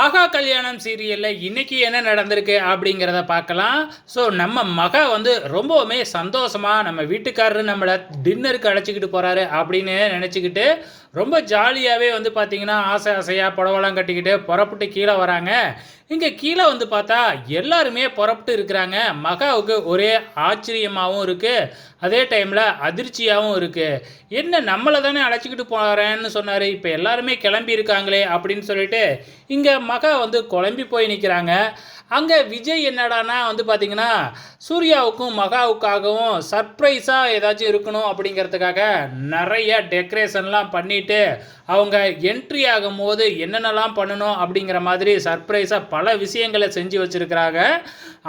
ஆகா கல்யாணம் சீரியலில் இன்றைக்கி என்ன நடந்திருக்கு அப்படிங்கிறத பார்க்கலாம். ஸோ நம்ம மக வந்து ரொம்பவுமே சந்தோஷமாக நம்ம வீட்டுக்காரரு நம்மளை டின்னருக்கு அழைச்சிக்கிட்டு போகிறாரு அப்படின்னு நினச்சிக்கிட்டு ரொம்ப ஜாலியாகவே வந்து பார்த்திங்கன்னா ஆசை ஆசையாக புடவெல்லாம் கட்டிக்கிட்டு புறப்பட்டு கீழே வராங்க. இங்கே கீழே வந்து பார்த்தா எல்லாருமே புறப்பட்டு இருக்கிறாங்க. மகாவுக்கு ஒரே ஆச்சரியமாகவும் இருக்குது அதே டைமில் அதிர்ச்சியாகவும் இருக்குது என்ன நம்மளை தானே அழைச்சிக்கிட்டு போகிறேன்னு சொன்னார். இப்போ எல்லாருமே கிளம்பி இருக்காங்களே அப்படின்னு சொல்லிட்டு இங்கே மகா வந்து குழம்பி போய் நிற்கிறாங்க அங்கே விஜய் என்னடானா வந்து பார்த்திங்கன்னா சூர்யாவுக்கும் மகாவுக்காகவும் சர்ப்ரைஸாக ஏதாச்சும் இருக்கணும் அப்படிங்கிறதுக்காக நிறைய டெக்கரேஷன்லாம் பண்ணிட்டு அவங்க என்ட்ரி ஆகும்போது என்னென்னலாம் பண்ணணும் அப்படிங்கிற மாதிரி சர்ப்ரைஸாக பல விஷயங்களை செஞ்சு வச்சுருக்கிறாங்க.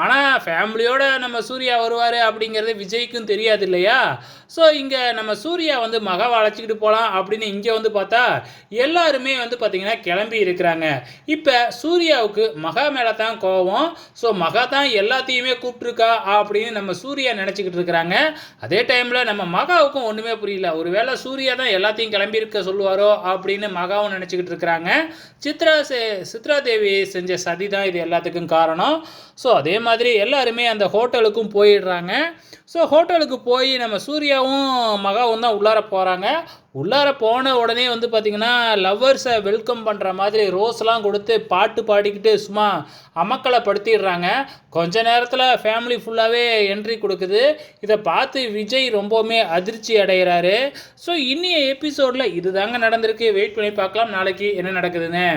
ஆனால் ஃபேமிலியோட நம்ம சூர்யா வருவார் அப்படிங்கிறது விஜய்க்கும் தெரியாது இல்லையா? ஸோ இங்கே நம்ம சூர்யா வந்து மகாவை அழைச்சிக்கிட்டு போகலாம் அப்படின்னு இங்கே வந்து பார்த்தா எல்லாருமே வந்து பார்த்திங்கன்னா கிளம்பி இருக்கிறாங்க. இப்போ சூர்யாவுக்கு மகா மேலே தான் கோவம். ஸோ மகா தான் எல்லாத்தையுமே கூப்பிட்ருக்கா அப்படின்னு நம்ம சூர்யா நினச்சிக்கிட்டு இருக்கிறாங்க. அதே டைமில் நம்ம மகாவுக்கும் ஒன்றுமே புரியல. ஒருவேளை சூர்யா தான் எல்லாத்தையும் கிளம்பி இருக்க சொல்லுவாரோ அப்படின்னு மகாவும் நினச்சிக்கிட்டு இருக்கிறாங்க. சித்ரா சே சித்ரா தேவி செஞ்ச சதி தான் இது எல்லாத்துக்கும் காரணம். ஸோ அதே மாதிரி எல்லாருமே அந்த ஹோட்டலுக்கும் போயிடுறாங்க. ஸோ ஹோட்டலுக்கு போய் நம்ம சூர்யாவும் மகாவும் தான் உள்ளார போகிறாங்க உள்ளார போன உடனே வந்து பார்த்திங்கன்னா லவ்வர்ஸை வெல்கம் பண்ணுற மாதிரி ரோஸ்லாம் கொடுத்து பாட்டு பாடிக்கிட்டு சும்மா அமக்களை படுத்திடுறாங்க கொஞ்ச நேரத்தில் ஃபேமிலி ஃபுல்லாகவே என்ட்ரி கொடுக்குது. இதை பார்த்து விஜய் ரொம்பவுமே அதிர்ச்சி அடைகிறாரு ஸோ இன்னைய எபிசோடில் இது தாங்க நடந்திருக்கு. வெயிட் பண்ணி பார்க்கலாம். நாளைக்கு என்ன நடக்குதுன்னு.